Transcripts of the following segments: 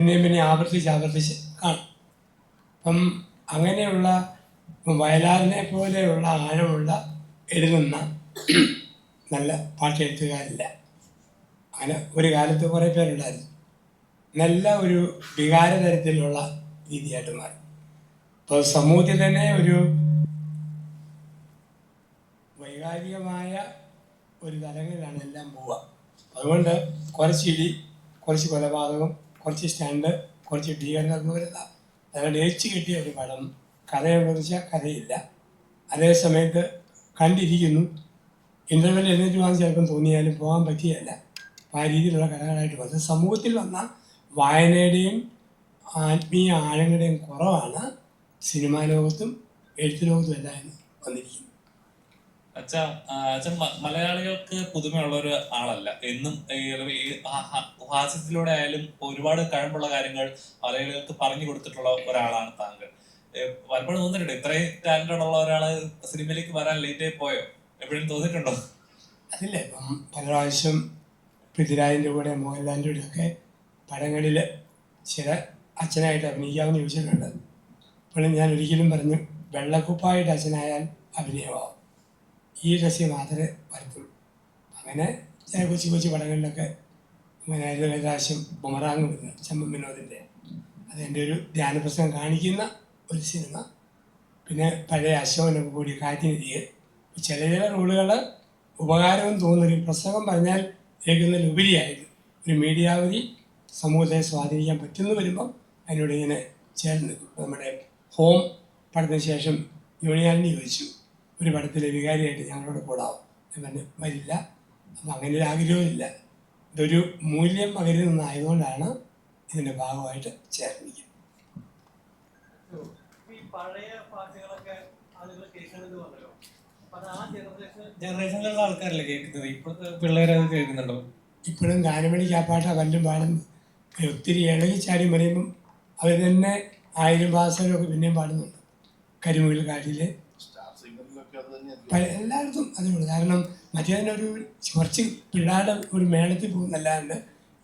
പിന്നെയും പിന്നെ ആവർത്തിച്ച് ആവർത്തിച്ച് കാണും. അപ്പം അങ്ങനെയുള്ള വയലാറിനെ പോലെയുള്ള ആഴമുള്ള എഴുതുന്ന നല്ല പാട്ടെഴുത്തുകാരില്ല. അങ്ങനെ ഒരു കാലത്ത് കുറേ പേരുണ്ടായിരുന്നു. നല്ല ഒരു വികാര തരത്തിലുള്ള രീതിയായിട്ട് മാറി. അപ്പോൾ സമൂഹത്തിൽ തന്നെ ഒരു വൈകാരികമായ ഒരു തലങ്ങളിലാണ് എല്ലാം പോവുക. അതുകൊണ്ട് കുറച്ചിടി കുറച്ച് കൊലപാതകം കുറച്ച് സ്റ്റാൻഡ് കുറച്ച് വരുന്ന അതുകൊണ്ട് ഏച്ചു കിട്ടിയ ഒരു പടം. കഥയെന്ന് വെച്ചാൽ കഥയില്ല. അതേ സമയത്ത് കണ്ടിരിക്കുന്നു. ഇന്റർവെൽ എഴുന്നേറ്റ് പോകാൻ ചിലപ്പം തോന്നിയാലും പോകാൻ പറ്റിയല്ല ആ രീതിയിലുള്ള കഥകളായിട്ട് വന്നത് സമൂഹത്തിൽ വന്ന വായനയുടെയും ആത്മീയ ആഴങ്ങളുടെയും കുറവാണ് സിനിമാ ലോകത്തും എഴുത്തു ലോകത്തും എല്ലാം വന്നിരിക്കുന്നത്. അച്ഛ അച്ഛൻ മലയാളികൾക്ക് പുതുമയുള്ള ഒരു ആളല്ല. എന്നും ഹാസ്യത്തിലൂടെ ആയാലും ഒരുപാട് കഴിവുള്ള കാര്യങ്ങൾ മലയാളികൾക്ക് പറഞ്ഞു കൊടുത്തിട്ടുള്ള ഒരാളാണ് താങ്കൾ. പലപ്പോഴും തോന്നിയിട്ടുണ്ട്? ഇത്രയും ടാലന്റഡ് ഉള്ള ഒരാൾ സിനിമയിലേക്ക് വരാൻ ലേറ്റ് ആയി പോയോ? എപ്പോഴും തോന്നിയിട്ടുണ്ടോ? അതില്ലേ ഇപ്പം പല പ്രാവശ്യം പൃഥ്വിരാജിന്റെ കൂടെ മോഹൻലാലിന്റെ കൂടെ ഒക്കെ പടങ്ങളിൽ ചില അച്ഛനായിട്ട് അഭിനയിക്കാമെന്ന് ചോദിച്ചിട്ടുണ്ട് അപ്പോഴും ഞാൻ ഒരിക്കലും പറഞ്ഞു വെള്ളക്കുപ്പായിട്ട് അച്ഛനായാൽ അഭിനയമാവും. ഈ ഡ്രസ്സിൽ മാത്രമേ വരത്തുള്ളൂ അങ്ങനെ ചില കൊച്ചു കൊച്ചു പടങ്ങളിലൊക്കെ അങ്ങനെ ഒരു പ്രാവശ്യം ബുമറാങ് വരുന്നത് ചമ്പൻ വിനോദിന്റെ അതെന്റെ ഒരു ധ്യാനപ്രസംഗം കാണിക്കുന്ന ഒരു സിനിമ. പിന്നെ പഴയ അശോകനൊക്കെ കൂടി കാറ്റിനിരിയെ ചില ചില റോളുകൾ ഉപകാരവും തോന്നുന്നു. പ്രസംഗം പറഞ്ഞാൽ കേൾക്കുന്നതിലുപരിയായിട്ട് ഒരു മീഡിയ വഴി സമൂഹത്തെ സ്വാധീനിക്കാൻ പറ്റുന്നു വരുമ്പം അതിനോട് ഇങ്ങനെ ചേർന്ന് നമ്മുടെ ഹോം പടത്തിന് ശേഷം യൂണിയാലിന് ചോദിച്ചു. ഒരു പടത്തിലെ വികാരിയായിട്ട് ഞങ്ങളോട് കൂടാവും. പറഞ്ഞു വരില്ല. അപ്പം അങ്ങനെ ഒരു ആഗ്രഹമില്ല ഇതൊരു മൂല്യം പകരുന്നതായതുകൊണ്ടാണ് ഇതിന്റെ ഭാഗമായിട്ട് ചേർന്നിരിക്കുന്നത്. പഴയ പാട്ടുകളൊക്കെ ആളുകൾ കേൾക്കണമെന്ന് പറഞ്ഞല്ലോ ജനറേഷനിലുള്ള ആൾക്കാരല്ലേ കേൾക്കുന്നത്? ഇപ്പോഴത്തെ പിള്ളേരത് കേൾക്കുന്നുണ്ടോ? ഇപ്പോഴും ഗാനമണിക്ക് ആ പാട്ടാ പലരും പാടും. ഒത്തിരി ഇളകി ചാടി പറയുമ്പം അവർ തന്നെ ആയിരം ഭാഷകളൊക്കെ പിന്നെയും പാടുന്നുണ്ട്. കരിമുകിൽ കാട്ടിൽ സ്റ്റാർ സിംഗറിലൊക്കെ അത് തന്നെയായിരിക്കും പല എല്ലായിടത്തും അതുകൊണ്ട് കാരണം മറ്റേതിനൊരു കുറച്ച് പിള്ളേരുടെ ഒരു മേളത്തിൽ പോകുന്നല്ലാണ്ട്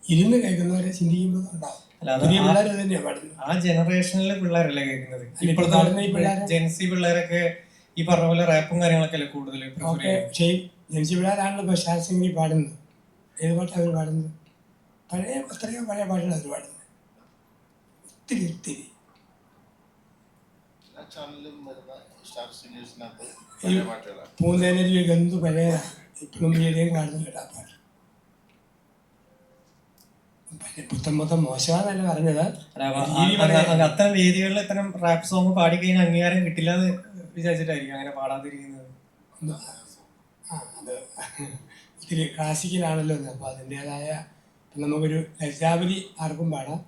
ഇരുന്ന് കേൾക്കുന്നവരെ ചിന്തിക്കുമ്പോൾ ഉണ്ടാവും. പുതിയ ആ- പിള്ളേർ തന്നെയാണ് പാടുന്നത്. ആ ജനറേഷനിലെ പിള്ളേരല്ലേ കേൾക്കുന്നത്? ഇപ്പോഴത്തെ ജെൻസി പിള്ളേരൊക്കെ ഈ പറഞ്ഞ പോലെ റാപ്പും കാര്യങ്ങളൊക്കെ അല്ലേ കൂടുതൽ? പക്ഷേ ജെൻസി പിള്ളേരാണല്ലോ ഇപ്പോൾ ശാസ്ത്രീയ പാടുന്നത്. ഏത് പാട്ടാണ് അവർ പാടുന്നത്? പഴയ എത്രയോ പഴയ പാട്ടുകൾ അവർ പാടുന്നത്. ഒത്തിരി ഒത്തിരി. ചാനലിലും വരുന്ന സ്റ്റാർ സിംഗേഴ്സിനകത്ത് ഈ പൂന്തേനൊരു ഗന്ധു പഴയതാണ് ഇപ്പോഴും ഏതെങ്കിലും കാണുന്നു കേട്ടാ പുത്തൻ പുത്തൻ പറഞ്ഞത്. അത്തരം വേദികളിൽ ഇത്തരം റാപ്പ് സോങ് പാടിക്കഴിഞ്ഞാൽ അംഗീകാരം കിട്ടില്ല എന്ന് വിചാരിച്ചിട്ടായിരിക്കും അങ്ങനെ പാടാതിരിക്കുന്നത്. ഇത്തിരി അത് ഒത്തിരി ക്ലാസിക്കലാണല്ലോ അപ്പൊ അപ്പോൾ അതിന്റേതായ നമുക്കൊരു ലജ്ജാവലി ആർക്കും പാടാം.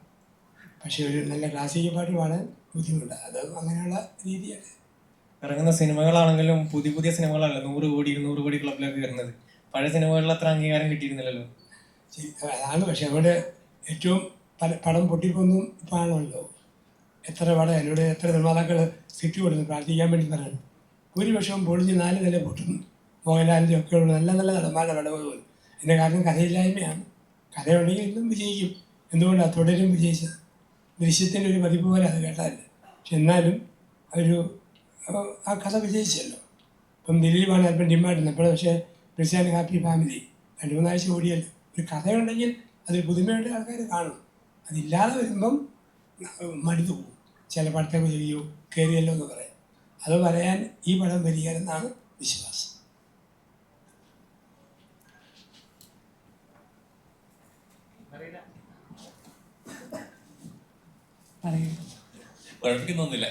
പക്ഷെ ഒരു നല്ല ക്ലാസിക്കൽ പാട്ട് പാടാൻ ബുദ്ധിമുട്ടാണ് അത് അങ്ങനെയുള്ള രീതിയാണ് ഇറങ്ങുന്ന സിനിമകളാണെങ്കിലും പുതിയ പുതിയ സിനിമകളല്ല? നൂറ് കോടി ഇരുന്നൂറ് കോടി ക്ലബിലൊക്കെ വരുന്നത്. പഴയ സിനിമകളിൽ അത്ര അംഗീകാരം കിട്ടിയിരുന്നില്ലല്ലോ. അതാണ് പക്ഷെ അവിടെ ഏറ്റവും പല പടം പൊട്ടിപ്പൊന്നും ഇപ്പം ആണല്ലോ. എത്ര പടം എന്നോട് എത്ര നിർമ്മാതാക്കൾ സിറ്റി കൊടുത്ത് പ്രാർത്ഥിക്കാൻ വേണ്ടി പറയാൻ ഭൂരിപക്ഷവും പൊളിഞ്ഞ് നാല് നില പൊട്ടുന്നു. മോഹൻലാലിന്റെ ഉള്ള നല്ല നല്ല നടന്മാരുടെ പടം പോലും അതിന്റെ കാരണം കഥയില്ലായ്മയാണ്. കഥയുണ്ടെങ്കിൽ ഇന്നും വിജയിക്കും. എന്തുകൊണ്ടാണ് തുടരും വിജയിച്ചത്? ദൃശ്യത്തിന്റെ ഒരു പതിപ്പ് പോലെ അത് കേട്ടാൽ പക്ഷെ എന്നാലും ഒരു അഹ് ആ കഥ വിജയിച്ചല്ലോ. ഇപ്പം ദിലീപാണ് അല്പം ഡിമാൻഡ് അപ്പോൾ പക്ഷേ ക്രിസ്ത്യാനി ഹാപ്പി ഫാമിലി രണ്ട് മൂന്നാഴ്ച ഓടിയല്ലോ ഒരു കഥയുണ്ടെങ്കിൽ അതിൽ പുതുമയുടെ ആൾക്കാർ കാണും. അതില്ലാതെ വരുമ്പം മടുത്തു പോകും. ചില പടത്തെ ചെയ്യോ കയറിയല്ലോ എന്ന് പറയാം. അത് പറയാൻ ഈ പടം വരികയെന്നാണ് വിശ്വാസം. കുഴപ്പിക്കുന്നൊന്നുമില്ല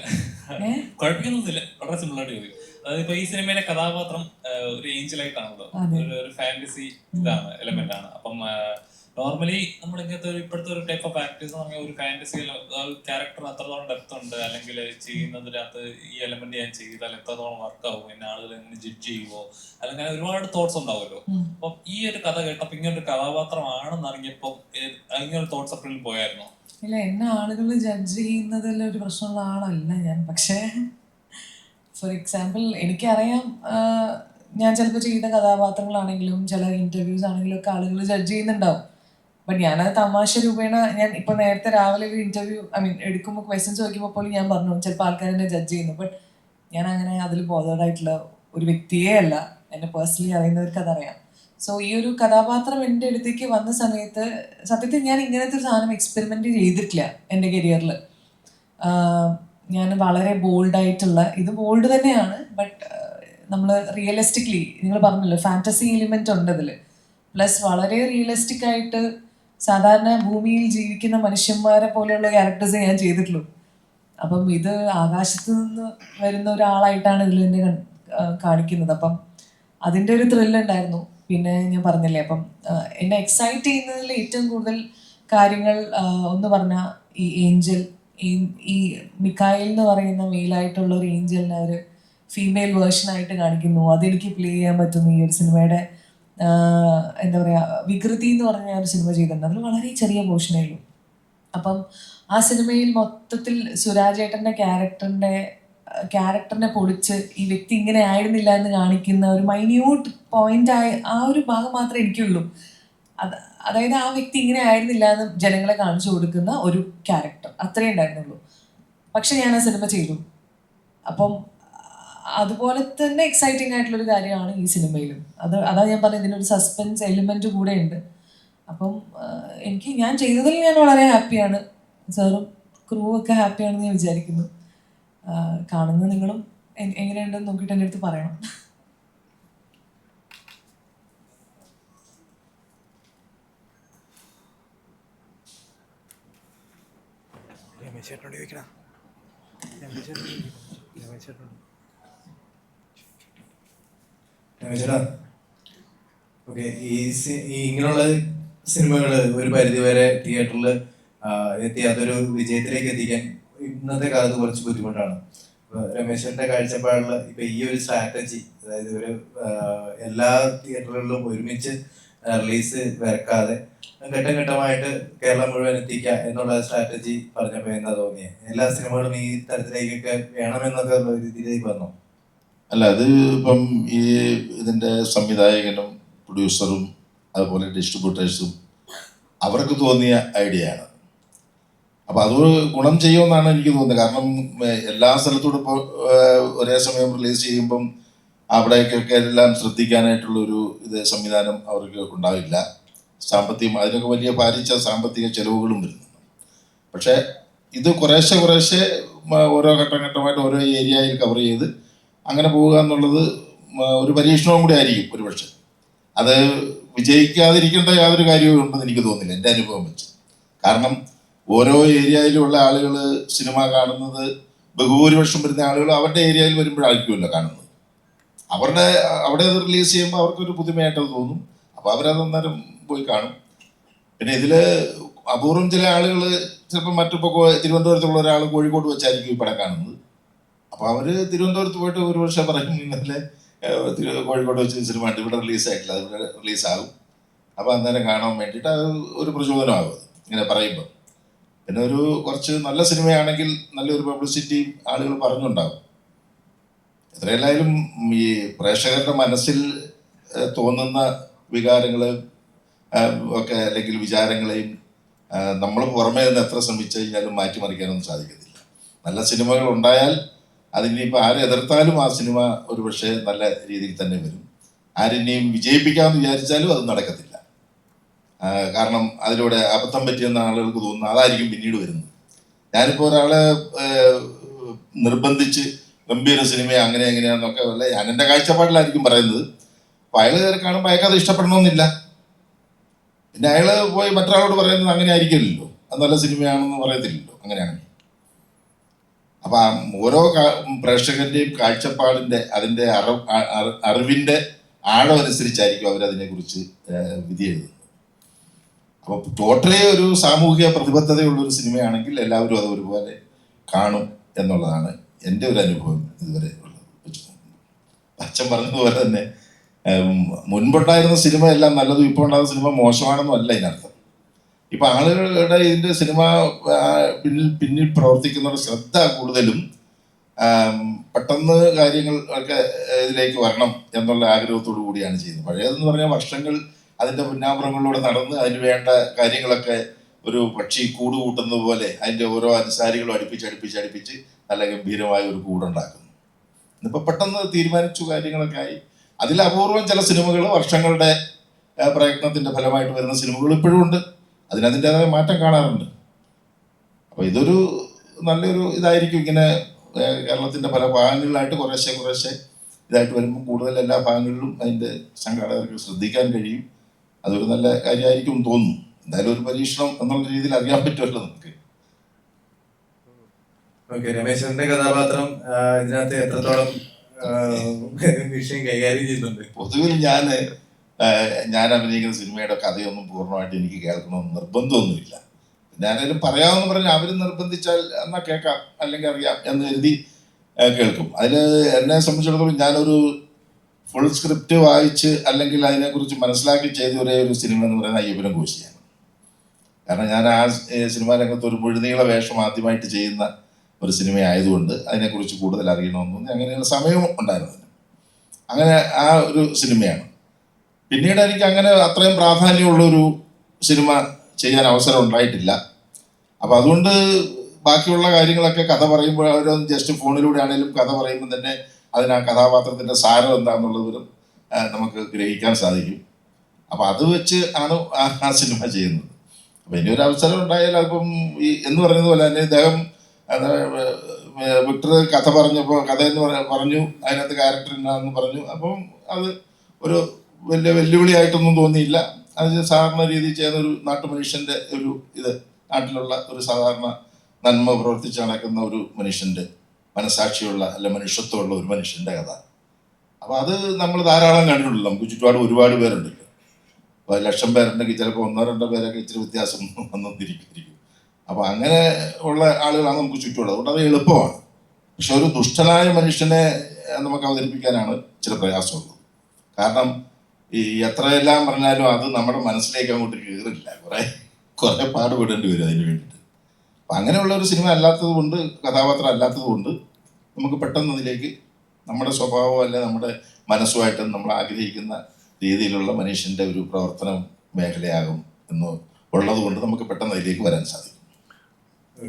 കുഴപ്പിക്കുന്നൊന്നുമില്ല വളരെ സിമ്പിൾ ആയിട്ട് ചോദിക്കും. അതായത് ഇപ്പൊ ഈ സിനിമയിലെ കഥാപാത്രം ഒരു അതെ. ഒരു ഒരു ഫാന്റസി ഇതാണ് എലമെന്റ് ആണ്. അപ്പം നോർമലി നമ്മൾ ഇങ്ങനത്തെ ഒരു ഇപ്പോഴത്തെ ഒരു ടൈപ്പ് ഓഫ് ആക്ടേഴ്സ് എന്ന് പറഞ്ഞാൽ ഒരു ഫാന്റസി ക്യാരക്ടർ അത്രത്തോളം ഡെപ്ത് ഉണ്ട് അല്ലെങ്കിൽ ചെയ്യുന്നതിനകത്ത് ഈ എലമെന്റ് ഞാൻ ചെയ്താൽ എത്രത്തോളം വർക്ക് ആവും എന്നെ ആളുകൾ എങ്ങനെ ജഡ്ജ് ചെയ്യുമോ അല്ലെങ്കിൽ ഒരുപാട് തോട്ട്സ് ഉണ്ടാവുമല്ലോ. അപ്പം ഈ ഒരു കഥ കേട്ടപ്പോൾ ഇങ്ങനെ ഒരു കഥാപാത്രമാണെന്ന് അറിഞ്ഞപ്പോൾ ഇങ്ങനെ ഒരു തോട്ട്സ് എപ്പോഴും പോയായിരുന്നോ? ഇല്ല എന്നെ ആളുകൾ ജഡ്ജ് ചെയ്യുന്നതിൽ ഒരു പ്രശ്നമുള്ള ആളല്ല ഞാൻ. പക്ഷേ ഫോർ എക്സാമ്പിൾ എനിക്കറിയാം ഞാൻ ചിലപ്പോൾ ചെയ്ത കഥാപാത്രങ്ങളാണെങ്കിലും ചില ഇന്റർവ്യൂസ് ആണെങ്കിലും ഒക്കെ ആളുകൾ ജഡ്ജ് ചെയ്യുന്നുണ്ടാവും. ബട്ട് ഞാനത് തമാശ രൂപേണ ഞാൻ ഇപ്പൊ നേരത്തെ രാവിലെ ഒരു ഇന്റർവ്യൂ ഐ മീൻ എടുക്കുമ്പോൾ ക്വസ്റ്റ്യൻസ് ചോദിക്കുമ്പോൾ പോലും ഞാൻ പറഞ്ഞു ചിലപ്പോൾ ആൾക്കാർ എന്നെ ജഡ്ജ് ചെയ്യുന്നു. ബട്ട് ഞാൻ അങ്ങനെ അതിൽ ബോധേഡായിട്ടുള്ള ഒരു വ്യക്തിയേ അല്ല. എന്നെ പേഴ്സണലി അറിയുന്നവർക്ക് അതറിയാം സോ ഈ ഒരു കഥാപാത്രം എന്റെ അടുത്തേക്ക് വന്ന സമയത്ത് സത്യത്തിൽ ഞാൻ ഇങ്ങനത്തെ ഒരു സാധനം എക്സ്പെരിമെന്റ് ചെയ്തിട്ടില്ല എന്റെ കരിയറിൽ ഞാൻ വളരെ ബോൾഡായിട്ടുള്ള ഇത് ബോൾഡ് തന്നെയാണ് ബട്ട് നമ്മൾ റിയലിസ്റ്റിക്കലി നിങ്ങൾ പറഞ്ഞല്ലോ ഫാന്റസി എലിമെന്റ് ഉണ്ട് അതിൽ പ്ലസ് വളരെ റിയലിസ്റ്റിക് ആയിട്ട് സാധാരണ ഭൂമിയിൽ ജീവിക്കുന്ന മനുഷ്യന്മാരെ പോലെയുള്ള ക്യാരക്ടേഴ്സ് ഞാൻ ചെയ്തിട്ടുള്ളൂ. അപ്പം ഇത് ആകാശത്ത് നിന്ന് വരുന്ന ഒരാളായിട്ടാണ് ഇതിൽ എന്നെ കാണിക്കുന്നത്. അപ്പം അതിന്റെ ഒരു ത്രില്ല് ഉണ്ടായിരുന്നു. പിന്നെ ഞാൻ പറഞ്ഞില്ലേ അപ്പം എന്നെ എക്സൈറ്റ് ചെയ്യുന്നതിൽ ഏറ്റവും കൂടുതൽ കാര്യങ്ങൾ ഒന്ന് പറഞ്ഞാൽ ഈ ഏഞ്ചൽ ഈ ഈ മിക്കായിൽ എന്ന് പറയുന്ന മെയിലായിട്ടുള്ള ഒരു ഏഞ്ചലിനെ അവർ ഫീമെയിൽ വേർഷനായിട്ട് കാണിക്കുന്നു. അതെനിക്ക് പ്ലേ ചെയ്യാൻ പറ്റുന്നു ഈ ഒരു സിനിമയുടെ എന്താ പറയുക വികൃതി എന്ന് പറഞ്ഞ ഒരു സിനിമ ചെയ്തിട്ടുണ്ട്. അതിൽ വളരെ ചെറിയ പോർഷനേ ഉള്ളൂ അപ്പം ആ സിനിമയിൽ മൊത്തത്തിൽ സുരാജേട്ടന്റെ ക്യാരക്ടറിന്റെ ക്യാരക്ടറിനെ പൊളിച്ച് ഈ വ്യക്തി ഇങ്ങനെ ആയിരുന്നില്ല എന്ന് കാണിക്കുന്ന ഒരു മൈന്യൂട്ട് പോയിന്റ് ആയ ആ ഒരു ഭാഗം മാത്രമേ എനിക്കുള്ളൂ. അത് അതായത് ആ വ്യക്തി ഇങ്ങനെ ആയിരുന്നില്ല എന്ന് ജനങ്ങളെ കാണിച്ചു കൊടുക്കുന്ന ഒരു ക്യാരക്ടർ അത്രേ ഉണ്ടായിരുന്നുള്ളൂ. പക്ഷെ ഞാൻ ആ സിനിമ ചെയ്തു. അപ്പം അതുപോലെ തന്നെ എക്സൈറ്റിംഗ് ആയിട്ടുള്ളൊരു കാര്യമാണ് ഈ സിനിമയിലും അത് അതാ ഞാൻ പറഞ്ഞത് ഇതിനൊരു സസ്പെൻസ് എലിമെന്റ് കൂടെ ഉണ്ട്. അപ്പം എനിക്ക് ഞാൻ ചെയ്തതിൽ ഞാൻ വളരെ ഹാപ്പിയാണ് സാറും ക്രൂ ഒക്കെ ഹാപ്പിയാണെന്ന് ഞാൻ വിചാരിക്കുന്നു. കാണുന്ന നിങ്ങളും എങ്ങനെയുണ്ടെന്ന് നോക്കിയിട്ട് എന്റെ അടുത്ത് പറയണം. ഈ ഇങ്ങനെയുള്ള സിനിമകൾ ഒരു പരിധിവരെ തിയേറ്ററിൽ എത്തി അതൊരു വിജയത്തിലേക്ക് എത്തിക്കാൻ ഇന്നത്തെ കാലത്ത് കുറച്ച് ബുദ്ധിമുട്ടാണ്. രമേശന്റെ കാഴ്ചപ്പാടിൽ ഇപ്പൊ ഈ ഒരു സ്ട്രാറ്റജി അതായത് ഒരു എല്ലാ തിയേറ്ററുകളിലും ഒരുമിച്ച് റിലീസ് വരക്കാതെ ഘട്ടം ഘട്ടമായിട്ട് കേരളം മുഴുവൻ എത്തിക്കുക എന്നുള്ള സ്ട്രാറ്റജി പറഞ്ഞപ്പോ എന്താ തോന്നിയത് എല്ലാ സിനിമകളും ഈ തരത്തിലേക്കൊക്കെ വേണമെന്നൊക്കെ ഉള്ള രീതിയിലേക്ക് വന്നു? അല്ല അത് ഇപ്പം ഈ ഇതിന്റെ സംവിധായകനും പ്രൊഡ്യൂസറും അതുപോലെ ഡിസ്ട്രിബ്യൂട്ടേഴ്സും അവർക്ക് തോന്നിയ ഐഡിയ ആണ്. അപ്പൊ അതൊരു ഗുണം ചെയ്യുമെന്നാണ് എനിക്ക് തോന്നുന്നത്. കാരണം എല്ലാ സ്ഥലത്തൂടെ ഇപ്പോൾ ഒരേ സമയം റിലീസ് ചെയ്യുമ്പം അവിടേക്കൊക്കെ എല്ലാം ശ്രദ്ധിക്കാനായിട്ടുള്ള ഒരു ഇത് സംവിധാനം അവർക്ക് ഉണ്ടാവില്ല. സാമ്പത്തികം അതിനൊക്കെ വലിയ പാലിച്ച സാമ്പത്തിക ചെലവുകളും വരുന്നുണ്ട്. പക്ഷേ ഇത് കുറേശ്ശെ കുറേശ്ശെ ഓരോ ഘട്ടം ഘട്ടമായിട്ട് ഓരോ ഏരിയയിൽ കവർ ചെയ്ത് അങ്ങനെ പോവുക എന്നുള്ളത് ഒരു പരീക്ഷണവും കൂടി ആയിരിക്കും ഒരുപക്ഷെ. അത് വിജയിക്കാതിരിക്കേണ്ട യാതൊരു കാര്യവും ഉണ്ടെന്ന് എനിക്ക് തോന്നുന്നില്ല എന്റെ അനുഭവം വെച്ച്. കാരണം ഓരോ ഏരിയയിലുള്ള ആളുകൾ സിനിമ കാണുന്നത് ബഹുഭൂരിപക്ഷം വരുന്ന ആളുകൾ അവരുടെ ഏരിയയിൽ വരുമ്പോഴായിരിക്കുമല്ലോ കാണുന്നത്. അവരുടെ അവിടെ അത് റിലീസ് ചെയ്യുമ്പോൾ അവർക്കൊരു പുതുമയായിട്ട് അത് തോന്നും. അപ്പോൾ അവരത് അന്നേരം പോയി കാണും. പിന്നെ ഇതിൽ അപൂർവം ചില ആളുകൾ ചിലപ്പോൾ മറ്റിപ്പോൾ തിരുവനന്തപുരത്തുള്ള ഒരാൾ കോഴിക്കോട് വെച്ചായിരിക്കും ഈ പടം കാണുന്നത്. അപ്പോൾ അവർ തിരുവനന്തപുരത്ത് പോയിട്ട് ഒരു വർഷം പറയും ഇന്നലെ കോഴിക്കോട് വെച്ച് സിനിമ ഉണ്ട് ഇവിടെ റിലീസായിട്ടില്ല അത് ഇവിടെ റിലീസാകും അപ്പോൾ അന്നേരം കാണാൻ വേണ്ടിയിട്ട് അത് ഒരു പ്രചോദനമാകും. ഇങ്ങനെ പറയുമ്പോൾ പിന്നെ ഒരു കുറച്ച് നല്ല സിനിമയാണെങ്കിൽ നല്ലൊരു പബ്ലിസിറ്റിയും ആളുകൾ പറഞ്ഞുണ്ടാകും എത്രയല്ലായാലും ഈ പ്രേക്ഷകരുടെ മനസ്സിൽ തോന്നുന്ന വികാരങ്ങൾ ഒക്കെ അല്ലെങ്കിൽ വിചാരങ്ങളെയും നമ്മൾ പുറമേ നിന്ന് എത്ര ശ്രമിച്ചു കഴിഞ്ഞാലും മാറ്റിമറിക്കാനൊന്നും സാധിക്കത്തില്ല. നല്ല സിനിമകൾ ഉണ്ടായാൽ അതിനിപ്പോൾ ആരെ എതിർത്താലും ആ സിനിമ ഒരു പക്ഷേ നല്ല രീതിയിൽ തന്നെ വരും. ആരിനെയും വിജയിപ്പിക്കാമെന്ന് വിചാരിച്ചാലും അത് നടക്കത്തില്ല. കാരണം അതിലൂടെ അബദ്ധം പറ്റിയെന്ന ആളുകൾക്ക് തോന്നുന്നു. അതായിരിക്കും പിന്നീട് വരുന്നത്. ഞാനിപ്പോൾ ഒരാളെ നിർബന്ധിച്ച് ഗംഭീര സിനിമ അങ്ങനെ എങ്ങനെയാണെന്നൊക്കെ അല്ല ഞാൻ എന്റെ കാഴ്ചപ്പാടിലായിരിക്കും പറയുന്നത്. അപ്പോൾ അയാൾ കയറി കാണുമ്പോൾ അയാൾക്ക് അത് ഇഷ്ടപ്പെടണമെന്നില്ല. പിന്നെ അയാൾ പോയി മറ്റൊരാളോട് പറയുന്നത് അങ്ങനെ ആയിരിക്കില്ലല്ലോ അത് നല്ല സിനിമയാണെന്ന് പറയത്തില്ലല്ലോ. അങ്ങനെയാണെങ്കിൽ. അപ്പോൾ ആ ഓരോ പ്രേക്ഷകന്റെയും കാഴ്ചപ്പാടിന്റെ അതിന്റെ അറിവ് അറിവിന്റെ ആഴം അനുസരിച്ചായിരിക്കും അവരതിനെ കുറിച്ച് വിധി എഴുതുന്നത്. അപ്പൊ ടോട്ടലി ഒരു സാമൂഹിക പ്രതിബദ്ധതയുള്ള ഒരു സിനിമയാണെങ്കിൽ എല്ലാവരും അത് ഒരുപോലെ കാണും എന്നുള്ളതാണ് എന്റെ ഒരു അനുഭവം ഇതുവരെ. അച്ഛൻ പറഞ്ഞതുപോലെ തന്നെ മുൻപുണ്ടായിരുന്ന സിനിമ എല്ലാം നല്ലതും ഇപ്പോൾ ഉണ്ടാകുന്ന സിനിമ മോശമാണെന്നും അല്ല ഇതിനർത്ഥം ഇപ്പൊ ആളുകളുടെ ഇതിന്റെ സിനിമ പിന്നിൽ പിന്നിൽ പ്രവർത്തിക്കുന്നവരുടെ ശ്രദ്ധ കൂടുതലും പെട്ടെന്ന് കാര്യങ്ങൾ ഒക്കെ ഇതിലേക്ക് വരണം എന്നുള്ള ആഗ്രഹത്തോടു കൂടിയാണ് ചെയ്യുന്നത് പഴയതെന്ന് പറഞ്ഞാൽ വർഷങ്ങൾ അതിന്റെ പിന്നാമ്പുറങ്ങളിലൂടെ നടന്ന് അതിന് വേണ്ട കാര്യങ്ങളൊക്കെ ഒരു പക്ഷി കൂട് കൂട്ടുന്നത് പോലെ അതിന്റെ ഓരോ അനുസാരികളും അടുപ്പിച്ച് അടുപ്പിച്ച് അടുപ്പിച്ച് നല്ല ഗംഭീരമായ ഒരു കൂടുണ്ടാക്കുന്നു. ഇന്നിപ്പോൾ പെട്ടെന്ന് തീരുമാനിച്ചു കാര്യങ്ങളൊക്കെ ആയി. അതിൽ അപൂർവം ചില സിനിമകൾ വർഷങ്ങളുടെ പ്രയത്നത്തിന്റെ ഫലമായിട്ട് വരുന്ന സിനിമകൾ ഇപ്പോഴും ഉണ്ട്. അതിനതിന്റെതായ മാറ്റം കാണാറുണ്ട്. അപ്പോൾ ഇതൊരു നല്ലൊരു ഇതായിരിക്കും. ഇങ്ങനെ കേരളത്തിന്റെ പല ഭാഗങ്ങളിലായിട്ട് കുറേശ്ശെ കുറേശ്ശെ ഇതായിട്ട് വരുമ്പോൾ കൂടുതൽ എല്ലാ ഭാഗങ്ങളിലും അതിന്റെ സംഘാടകർക്ക് ശ്രദ്ധിക്കാൻ കഴിയും. അതൊരു നല്ല കാര്യമായിരിക്കും എന്ന് തോന്നുന്നു. എന്തായാലും ഒരു പരീക്ഷണം എന്നുള്ള രീതിയിൽ അറിയാൻ പറ്റുമല്ലോ നമുക്ക്. ഓക്കെ രമേശന്റെ കഥാപാത്രം ഇതിനകത്ത് എത്രത്തോളം വിഷയം കൈകാര്യം ചെയ്യുന്നുണ്ട്? പൊതുവിൽ ഞാൻ ഞാൻ അഭിനയിക്കുന്ന സിനിമയുടെ കഥയൊന്നും പൂർണമായിട്ട് എനിക്ക് കേൾക്കണമെന്ന് നിർബന്ധമൊന്നുമില്ല. ഞാനതിന് പറയാമെന്ന് പറഞ്ഞാൽ അവർ നിർബന്ധിച്ചാൽ എന്നാൽ കേൾക്കാം അല്ലെങ്കിൽ അറിയാം എന്ന് കരുതി കേൾക്കും. അതിൽ എന്നെ സംബന്ധിച്ചിടത്തോളം ഞാനൊരു ഫുൾ സ്ക്രിപ്റ്റ് വായിച്ച് അല്ലെങ്കിൽ അതിനെക്കുറിച്ച് മനസ്സിലാക്കി ചെയ്ത ഒരേ ഒരു സിനിമ എന്ന് പറയുന്നത് അയ്യപ്പനും കോശിയാണ്. കാരണം ഞാൻ ആ സിനിമാ രംഗത്ത് ഒരു മുഴുനീള വേഷം ആദ്യമായിട്ട് ചെയ്യുന്ന ഒരു സിനിമ ആയതുകൊണ്ട് അതിനെക്കുറിച്ച് കൂടുതൽ അറിയണമെന്ന് തോന്നി. അങ്ങനെയുള്ള സമയവും ഉണ്ടായിരുന്നു അങ്ങനെ ആ ഒരു സിനിമയാണ് പിന്നീട് എനിക്ക് അങ്ങനെ അത്രയും പ്രാധാന്യമുള്ളൊരു സിനിമ ചെയ്യാൻ അവസരം ഉണ്ടായിട്ടില്ല. അപ്പം അതുകൊണ്ട് ബാക്കിയുള്ള കാര്യങ്ങളൊക്കെ കഥ പറയുമ്പോൾ അവരൊന്ന് ജസ്റ്റ് ഫോണിലൂടെ ആണെങ്കിലും കഥ പറയുമ്പോൾ തന്നെ അതിന് ആ കഥാപാത്രത്തിന്റെ സാരം എന്താണെന്നുള്ളത് വരും നമുക്ക് ഗ്രഹിക്കാൻ സാധിക്കും. അപ്പോൾ അത് വെച്ച് ആണ് ആ സിനിമ ചെയ്യുന്നത്. അപ്പോൾ ഇനി ഒരു അവസരം ഉണ്ടായാൽ അതിപ്പം ഈ എന്ന് പറഞ്ഞതുപോലെ പോലെ തന്നെ ഇദ്ദേഹം വിക്ടർ കഥ പറഞ്ഞപ്പോൾ കഥ എന്ന് പറ- പറഞ്ഞു അതിനകത്ത് ക്യാരക്ടർ എന്നാന്ന് പറഞ്ഞു. അപ്പം അത് ഒരു വലിയ വെല്ലുവിളിയായിട്ടൊന്നും തോന്നിയില്ല. അത് സാധാരണ രീതിയിൽ ചെയ്യുന്ന ഒരു നാട്ടു മനുഷ്യന്റെ ഒരു ഇത് നാട്ടിലുള്ള ഒരു സാധാരണ നന്മ പ്രവർത്തിച്ച് നടക്കുന്ന ഒരു മനുഷ്യന്റെ മനസാക്ഷിയുള്ള അല്ല മനുഷ്യത്വമുള്ള ഒരു മനുഷ്യന്റെ കഥ. അപ്പൊ അത് നമ്മൾ ധാരാളം കണ്ടിട്ടുള്ളൂ നമുക്ക് ചുറ്റുപാട് ഒരുപാട് പേരുണ്ടല്ലോ അപ്പൊ ലക്ഷം പേരുണ്ടെങ്കിൽ ചിലപ്പോൾ ഒന്നോ രണ്ടോ പേരൊക്കെ ഇച്ചിരി വ്യത്യാസം വന്നിരിക്കും അപ്പൊ അങ്ങനെ ഉള്ള ആളുകളാണ് നമുക്ക് ചുറ്റുമുള്ളത്. അതുകൊണ്ട് അത് എളുപ്പമാണ്. പക്ഷെ ഒരു ദുഷ്ടനായ മനുഷ്യനെ നമുക്ക് അവതരിപ്പിക്കാനാണ് ചില പ്രയാസമുള്ളത്. കാരണം ഈ എത്രയെല്ലാം പറഞ്ഞാലും അത് നമ്മുടെ മനസ്സിലേക്ക് അങ്ങോട്ട് കയറില്ല. കുറെ കുറെ പാടുപെടേണ്ടി വരും അതിന് വേണ്ടിയിട്ട്. അപ്പം അങ്ങനെയുള്ള ഒരു സിനിമ അല്ലാത്തത് കൊണ്ട് കഥാപാത്രം അല്ലാത്തത് കൊണ്ട് നമുക്ക് പെട്ടെന്ന് അതിലേക്ക് നമ്മുടെ സ്വഭാവം അല്ലെ നമ്മുടെ മനസ്സുമായിട്ട് നമ്മൾ ആഗ്രഹിക്കുന്ന രീതിയിലുള്ള മനുഷ്യന്റെ ഒരു പ്രവർത്തനം മേഖലയാകും എന്ന് ഉള്ളത് കൊണ്ട് നമുക്ക് പെട്ടെന്ന് അതിലേക്ക് വരാൻ സാധിക്കും.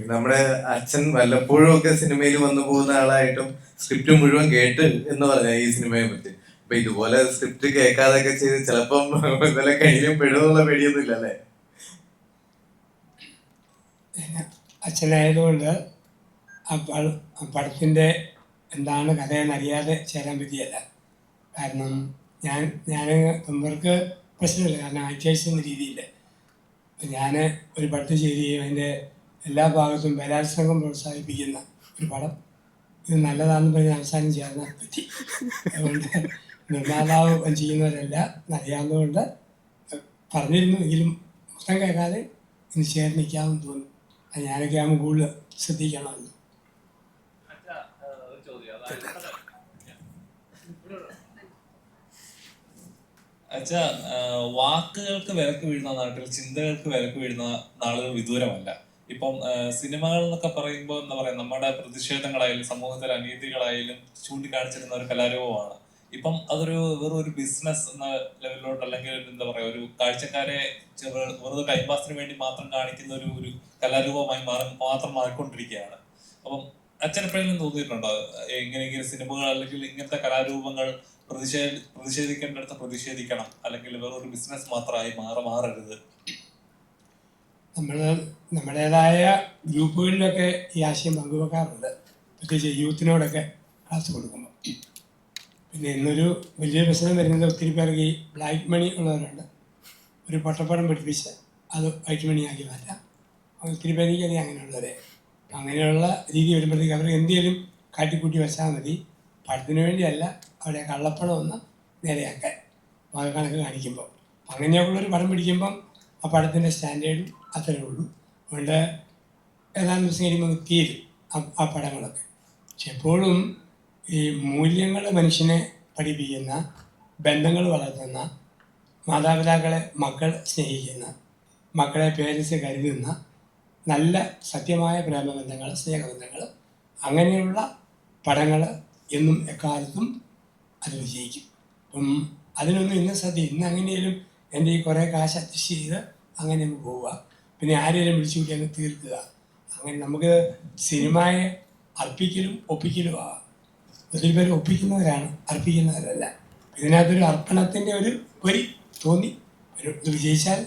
നമ്മുടെ അച്ഛൻ വല്ലപ്പോഴും ഒക്കെ സിനിമയിൽ വന്നു പോകുന്ന ആളായിട്ടും സ്ക്രിപ്റ്റ് മുഴുവൻ കേട്ട് എന്ന് പറഞ്ഞ ഈ സിനിമയെ പറ്റി. അപ്പൊ ഇതുപോലെ സ്ക്രിപ്റ്റ് കേൾക്കാതൊക്കെ ചെയ്ത് ചിലപ്പം വല്ല കയ്യിലും പെടുന്നുള്ള പേടിയൊന്നും ഇല്ല അല്ലേ? അച്ഛനായതുകൊണ്ട് ആ പട- ആ പടത്തിന്റെ എന്താണ് കഥയെന്നറിയാതെ ചേരാൻ പറ്റിയല്ല. കാരണം ഞാൻ ഞാൻ ഇവർക്ക് പ്രശ്നമില്ല. കാരണം ആക്ടേഴ്സ് എന്ന രീതിയിൽ ഞാൻ ഒരു പടത്തിൽ ചെയ്യുകയും അതിന്റെ എല്ലാ ഭാഗത്തും ബലാത്സംഗം പ്രോത്സാഹിപ്പിക്കുന്ന ഒരു പടം. ഇത് നല്ലതാണെന്ന് പറഞ്ഞ് അവസാനം ചേർന്നാൽ പറ്റി. അതുകൊണ്ട് നിർമ്മാതാവ് ചെയ്യുന്നവരല്ല. അറിയാവുന്നതുകൊണ്ട് പറഞ്ഞിരുന്നു. എങ്കിലും മൊത്തം കേൾക്കാതെ ഇന്ന് ചേർന്നിക്കാമെന്ന് തോന്നുന്നു. അത് ഞാനൊക്കെ ആകുമ്പോൾ കൂടുതൽ ശ്രദ്ധിക്കണമല്ലോ. അച്ഛാ വാക്കുകൾക്ക് വിലക്ക് വീഴുന്ന നാട്ടിൽ ചിന്തകൾക്ക് വിലക്ക് വീഴുന്ന നാളുകൾ വിദൂരമല്ല. ഇപ്പം സിനിമകൾ എന്നൊക്കെ പറയുമ്പോൾ എന്താ പറയാ നമ്മുടെ പ്രതിഷേധങ്ങളായാലും സമൂഹത്തിലെ അനീതികളായാലും ചൂണ്ടിക്കാണിച്ചിരുന്ന ഒരു കലാരൂപമാണ്. ഇപ്പം അതൊരു വെറും ഒരു ബിസിനസ് എന്ന ലെവലിലോട്ട് അല്ലെങ്കിൽ എന്താ പറയാ ഒരു കാഴ്ചക്കാരെ വെറുതെ ടൈം വേണ്ടി മാത്രം കാണിക്കുന്ന ഒരു ഒരു കലാരൂപമായി മാറി മാത്രം മാറിക്കൊണ്ടിരിക്കുകയാണ്. അപ്പം അച്ഛൻ എപ്പോഴെങ്കിലും തോന്നിയിട്ടുണ്ടോ? എങ്ങനെയെങ്കിലും സിനിമകൾ അല്ലെങ്കിൽ ഇങ്ങനത്തെ കലാരൂപങ്ങൾ പ്രതിഷേധ പ്രതിഷേധിക്കേണ്ടടുത്ത് പ്രതിഷേധിക്കണം അല്ലെങ്കിൽ വെറൊരു ബിസിനസ് മാത്രമായി മാറ മാറരുത്? നമ്മൾ നമ്മുടേതായ ഗ്രൂപ്പുകളിലൊക്കെ ഈ ആശയം പങ്കുവെക്കാറുണ്ട്. പ്രത്യേകിച്ച് യൂത്തിനോടൊക്കെ ക്ലാസ് കൊടുക്കുമ്പോൾ പിന്നെ ഇന്നൊരു വലിയ പ്രശ്നം വരുന്നത് ഒത്തിരി പേർക്ക് ഈ ബ്ലാക്ക് മണി ഉള്ളവരുണ്ട്. ഒരു പട്ടപ്പടം പഠിപ്പിച്ച് അത് വൈറ്റ് മണിയാക്കി മാറ്റാം. അത് ഒത്തിരി പേർക്ക് അറിയാം അങ്ങനെയുള്ളവരെ. അങ്ങനെയുള്ള രീതി വരുമ്പോഴത്തേക്ക് അവർ എന്തെങ്കിലും കാട്ടിക്കൂട്ടി വെച്ചാൽ മതി. പടത്തിന് വേണ്ടിയല്ല അവിടെ കള്ളപ്പണം ഒന്ന് നേരെയാക്കാൻ കണക്ക് കാണിക്കുമ്പോൾ. അങ്ങനെയൊക്കെയുള്ളൊരു പടം പിടിക്കുമ്പം ആ പടത്തിന്റെ സ്റ്റാൻഡേർഡ് അത്രേ ഉള്ളൂ. അതുകൊണ്ട് ഏതാനും ദിവസം കഴിയുമ്പോൾ തീരും ആ പടങ്ങളൊക്കെ. പക്ഷെ എപ്പോഴും ഈ മൂല്യങ്ങൾ മനുഷ്യനെ പഠിപ്പിക്കുന്ന ബന്ധങ്ങൾ വളർത്തുന്ന മാതാപിതാക്കളെ മക്കൾ സ്നേഹിക്കുന്ന മക്കളെ പേരൻസ് കരുതുന്ന നല്ല സത്യമായ പ്രേമബന്ധങ്ങൾ സ്നേഹബന്ധങ്ങൾ അങ്ങനെയുള്ള പടങ്ങൾ എന്നും എക്കാലത്തും അത് വിജയിക്കും. അപ്പം അതിനൊന്നും ഇന്ന സദ്യ ഇന്ന് അങ്ങനെയും എന്റെ ഈ കുറേ കാശ് അഡ്ജസ്റ്റ് ചെയ്ത് അങ്ങനെ അങ്ങ് പോവുക. പിന്നെ ആരെയും വിളിച്ചു കൂട്ടി അങ്ങ് തീർക്കുക. അങ്ങനെ നമുക്ക് സിനിമയെ അർപ്പിക്കലും ഒപ്പിക്കലും ആവാം ഒത്തിരി പേര് ഒപ്പിക്കുന്നവരാണ് അർപ്പിക്കുന്നവരല്ല. ഇതിനകത്തൊരു അർപ്പണത്തിന്റെ ഒരു വരി തോന്നി. ഒരു ഇത് വിജയിച്ചാൽ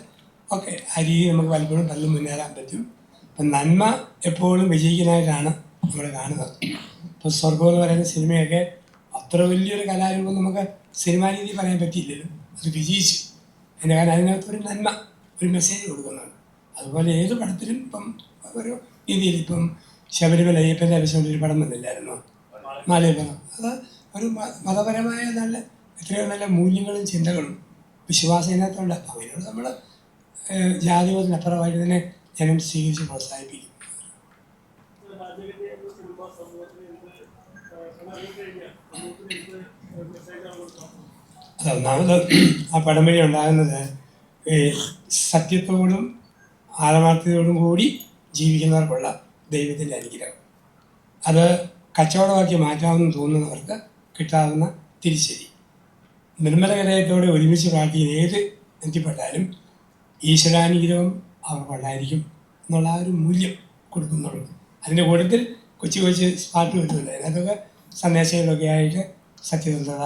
ഓക്കെ ആ രീതിയിൽ നമുക്ക് പലപ്പോഴും പലതും മുന്നേറാൻ പറ്റും. അപ്പം നന്മ എപ്പോഴും വിജയിക്കുന്നതായിട്ടാണ് നമ്മൾ കാണുന്നത്. ഇപ്പോൾ സ്വർഗം എന്ന് പറയുന്ന സിനിമയൊക്കെ അത്ര വലിയൊരു കലാരൂപം നമുക്ക് സിനിമാ രീതി പറയാൻ പറ്റിയില്ലല്ലോ. അത് വിജയിച്ചു. അതിന്റെ കാരണം അതിനകത്ത് ഒരു നന്മ ഒരു മെസ്സേജ് കൊടുക്കുന്നുണ്ട്. അതുപോലെ ഏത് പടത്തിലും ഇപ്പം ഒരു രീതിയിൽ ഇപ്പം ശബരിമല അയ്യപ്പന്റെ ആവശ്യമുള്ള ഒരു പടം വന്നില്ലായിരുന്നോ? മാലയപ്പനം അത് ഒരു മതപരമായ നല്ല എത്രയോ നല്ല മൂല്യങ്ങളും ചിന്തകളും വിശ്വാസം അതിനോട് നമ്മൾ ജാതിമതത്തിനപ്പുറമായിട്ട് തന്നെ ജനം സ്വീകരിച്ച് പ്രോത്സാഹിപ്പിക്കും. ഒന്നാമത് ആ പടം വഴി ഉണ്ടാകുന്നത് ഈ സത്യത്തോടും ആത്മാർത്ഥതയോടും കൂടി ജീവിക്കുന്നവർക്കുള്ള ദൈവത്തിന്റെ അനുഗ്രഹം. അത് കച്ചവടമാക്കി മാറ്റാമെന്ന് തോന്നുന്നവർക്ക് കിട്ടാവുന്ന തിരിച്ചടി. നിർമ്മല ഒരുമിച്ച് പ്രാർത്ഥിക്കുന്ന ഏത് എത്തിപ്പെട്ടാലും ഈശ്വരാനുഗ്രഹം അവർക്കുണ്ടായിരിക്കും എന്നുള്ള ആ ഒരു മൂല്യം കൊടുക്കുന്നുള്ളൂ. അതിന്റെ കൂട്ടത്തിൽ കൊച്ചു കൊച്ചു പാട്ട് വരുന്നുണ്ട്. അതിനകത്തൊക്കെ സന്ദേശങ്ങളൊക്കെ ആയിട്ട് സത്യസന്ധത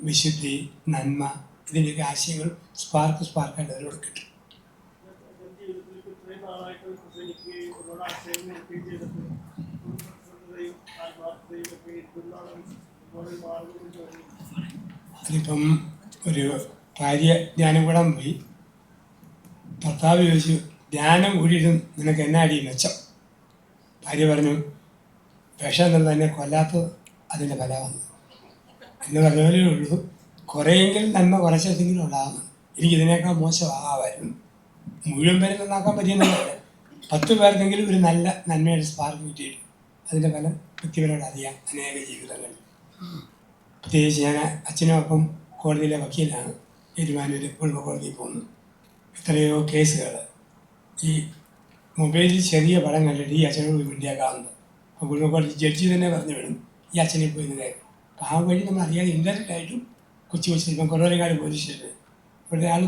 വിശുദ്ധി നന്മ ഇതിന്റെയൊക്കെ ആശയങ്ങൾ സ്പാർക്ക് സ്പാർക്കായിട്ട് അതിലൂടെ കിട്ടും. അതിപ്പം ഒരു ഭാര്യ ധ്യാനം കൂടാൻ പോയി. ഭർത്താവ് ചോദിച്ചു ധ്യാനം കൂടിയിട്ടും നിനക്ക് എന്നാ അടി? മെച്ചം ഭാര്യ പറഞ്ഞു വിഷം തന്നെ തന്നെ കൊല്ലാത്തത് അതിന്റെ ഫലമാണ്. എന്ന് പറഞ്ഞതിലേ ഉള്ളൂ. കുറേയെങ്കിലും നന്മ കുറച്ചെങ്കിലും ഉണ്ടാകുന്നു എനിക്ക് ഇതിനേക്കാൾ മോശമാകാമായിരുന്നു. മുഴുവൻ പേരെ നന്നാക്കാൻ പറ്റിയെന്നല്ല. പത്ത് പേർക്കെങ്കിലും ഒരു നല്ല നന്മയുടെ സ്പാർക്ക് കിട്ടിയിട്ടുണ്ട് അതിന്റെ ഫലം വ്യക്തിപരമായിട്ട് അറിയാം അനേക ജീവിതങ്ങൾ. പ്രത്യേകിച്ച് ഞാൻ അച്ഛനൊപ്പം കോടതിയിലെ വക്കീലാണ്. തീരുമാനം കുടുംബ കോടതിയിൽ പോകുന്നു. എത്രയോ കേസുകൾ. ഈ മൊബൈലിൽ ചെറിയ പടം കണ്ടിട്ട് ഈ അച്ഛനോട് പോയി മിണ്ടിയാക്കാവുന്നത് അപ്പോൾ കുടുംബ കോടതി ജഡ്ജി തന്നെ പറഞ്ഞു വിടും ഈ അച്ഛനെ പോയി നിന്നായിരുന്നു അപ്പോൾ ആ വഴി നമ്മൾ അറിയാതെ ആയിട്ടും കൊച്ചു കൊച്ചു ഇപ്പം കുറവരക്കാട് പോലീസ് സ്റ്റേഷൻ ഇവിടുത്തെ ആൾ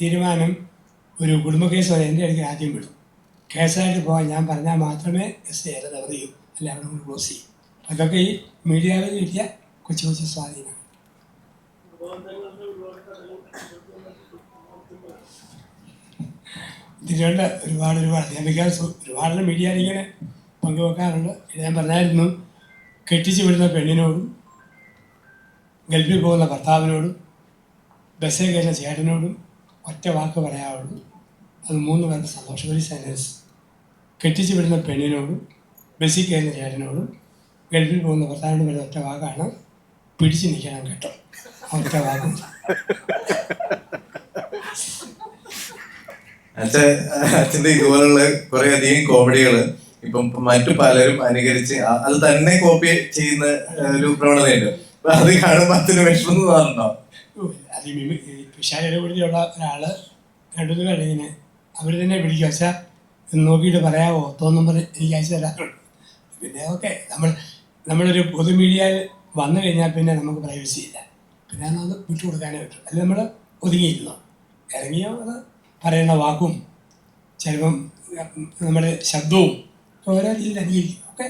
തീരുമാനം ഒരു കുടുംബ കേസ് വരെ എന്റെ അടുത്ത് ആദ്യം വിടും. കേസായിട്ട് പോകാൻ ഞാൻ പറഞ്ഞാൽ മാത്രമേ എസ് ഐ അത് അറിയൂ അല്ല കൂടി ക്ലോസ് ചെയ്യും. അതൊക്കെ ഈ മീഡിയയിൽ കിട്ടിയ കൊച്ചു കൊച്ചു സ്വാധീനം. ഇതിലുണ്ട് ഒരുപാട് ഒരുപാട് അധ്യാപിക ഒരുപാട് മീഡിയ ഇങ്ങനെ പങ്കുവെക്കാറുണ്ട്. ഞാൻ പറഞ്ഞായിരുന്നു കെട്ടിച്ചു വിടുന്ന പെണ്ണിനോടും ഗൾഫിൽ പോകുന്ന ഭർത്താവിനോടും ബസ്സിൽ കയറുന്ന ചേട്ടനോടും ഒറ്റ വാക്ക് പറയാവുള്ളൂ. അത് മൂന്ന് പേർക്ക് സന്തോഷം. ഒരു സെന്റൻസ് കെട്ടിച്ചു വിടുന്ന പെണ്ണിനോടും ബസ്സിൽ കയറുന്ന ചേട്ടനോടും ഗൾഫിൽ പോകുന്ന ഭർത്താവിനോടും വരുന്ന ഒറ്റ വാക്കാണ് പിടിച്ചു നിൽക്കണം കേട്ടോ. ഒറ്റ വാക്കും. അച്ഛൻ അച്ഛന്റെ ഇതുപോലുള്ള കുറെ അധികം കോമഡികൾ ഇപ്പം മറ്റു പലരും അനുകരിച്ച് അത് തന്നെ കോപ്പി ചെയ്യുന്ന ഒരു പ്രവണതയുണ്ട്. അത് കാണുമ്പോൾ അച്ഛന് വിഷമം തോന്നുന്നുണ്ടോ? അത് കൂടിയുള്ള ഒരാൾ രണ്ടു പേര് അവർ അവർ തന്നെ പിടിക്കുക വെച്ചാൽ നോക്കിയിട്ട് പറയാമോ തോന്നും പറഞ്ഞ് എനിക്ക് അയച്ചു തരാറുണ്ട് പിന്നെ ഓക്കെ നമ്മൾ നമ്മളൊരു പൊതു മീഡിയയിൽ വന്നു കഴിഞ്ഞാൽ പിന്നെ നമുക്ക് പ്രൈവസി ഇല്ല. പിന്നെ അത് വിട്ടു കൊടുക്കാനേ പറ്റും. അല്ലെങ്കിൽ നമ്മൾ ഒതുങ്ങിയിരുന്നു? ഇറങ്ങിയോ? അത് പറയുന്ന വാക്കും ചിലപ്പം നമ്മുടെ ശബ്ദവും ഓരോ രീതിയിൽ അനുകരിക്കും ഓക്കെ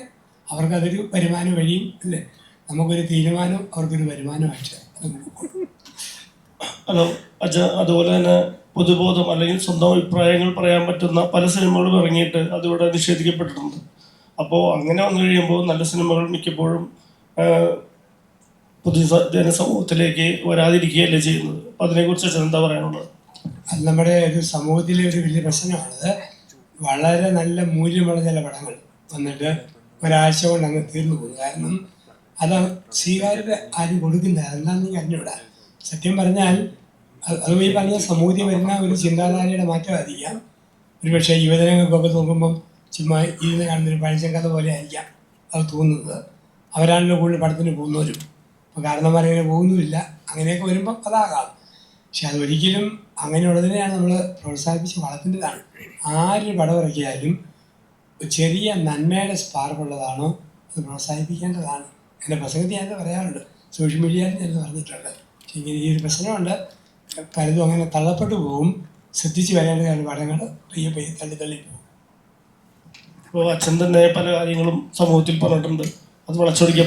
അവർക്കതൊരു വരുമാന വഴിയും അല്ലേ? നമുക്കൊരു തീരുമാനം അവർക്കൊരു വരുമാനമായിട്ട്. ഹലോ അച്ഛ അതുപോലെ തന്നെ പൊതുബോധം അല്ലെങ്കിൽ സ്വന്തം അഭിപ്രായങ്ങൾ പറയാൻ പറ്റുന്ന പല സിനിമകളും ഇറങ്ങിയിട്ട് അതിവിടെ നിഷേധിക്കപ്പെട്ടിട്ടുണ്ട്. അപ്പോൾ അങ്ങനെ വന്നു കഴിയുമ്പോൾ നല്ല സിനിമകൾ മിക്കപ്പോഴും പുതിയ ജനസമൂഹത്തിലേക്ക് വരാതിരിക്കുകയല്ലേ ചെയ്യുന്നത്? അപ്പം അതിനെക്കുറിച്ച് അച്ഛൻ എന്താ പറയാനുള്ളത്? അത് നമ്മുടെ ഒരു സമൂഹത്തിലെ ഒരു വലിയ പ്രശ്നമാണത്. വളരെ നല്ല മൂല്യമുള്ള ചില പടങ്ങൾ വന്നിട്ട് ഒരാഴ്ച കൊണ്ട് അങ്ങ് തീർന്നു പോകും. കാരണം അത് സ്വീകാര്യത ആരും കൊടുക്കുന്നില്ല എന്താണെന്ന് എനിക്ക് അറിഞ്ഞൂടാ സത്യം പറഞ്ഞാൽ അത് ഈ പറഞ്ഞ സമൂഹത്തിൽ വരുന്ന ഒരു ചിന്താധാരയുടെ മാറ്റമായിരിക്കാം. ഒരുപക്ഷെ യുവജനങ്ങൾക്കൊക്കെ നോക്കുമ്പം ചുമ്മാ ഇരുന്ന് കാണുന്നൊരു പഴഞ്ചൻ കഥ പോലെ ആയിരിക്കാം അത് തോന്നുന്നത്. അവരാണല്ലോ കൂടുതൽ പടത്തിന് പോകുന്നവരും. അപ്പോൾ കാരണന്മാരങ്ങനെ പോകുന്നുമില്ല. അങ്ങനെയൊക്കെ വരുമ്പോൾ അതാകാം. പക്ഷെ അതൊരിക്കലും അങ്ങനെയുള്ളതിനെയാണ് നമ്മൾ പ്രോത്സാഹിപ്പിച്ച് വളർത്തേണ്ടതാണ്. ആരൊരു പടം ഇറക്കിയാലും ചെറിയ നന്മയുടെ സ്പാർക്കുള്ളതാണോ അത് പ്രോത്സാഹിപ്പിക്കേണ്ടതാണ്. എന്റെ പ്രസംഗത്തിൽ ഞാനത് പറയാറുണ്ട്. സോഷ്യൽ മീഡിയയിൽ ഞാനത് പറഞ്ഞിട്ടുണ്ട്. പക്ഷെ ഇങ്ങനെ ഈ ഒരു പ്രശ്നമുണ്ട് പലതും അങ്ങനെ തള്ളപ്പെട്ടു പോകും. ശ്രദ്ധിച്ച് വരേണ്ട പടങ്ങൾ പയ്യെ പയ്യെ തള്ളി തള്ളി പോകും. ഇപ്പോൾ അച്ഛൻ തന്നെ പല കാര്യങ്ങളും സമൂഹത്തിൽ പറഞ്ഞിട്ടുണ്ട്. അത് വളച്ചൊടിക്ക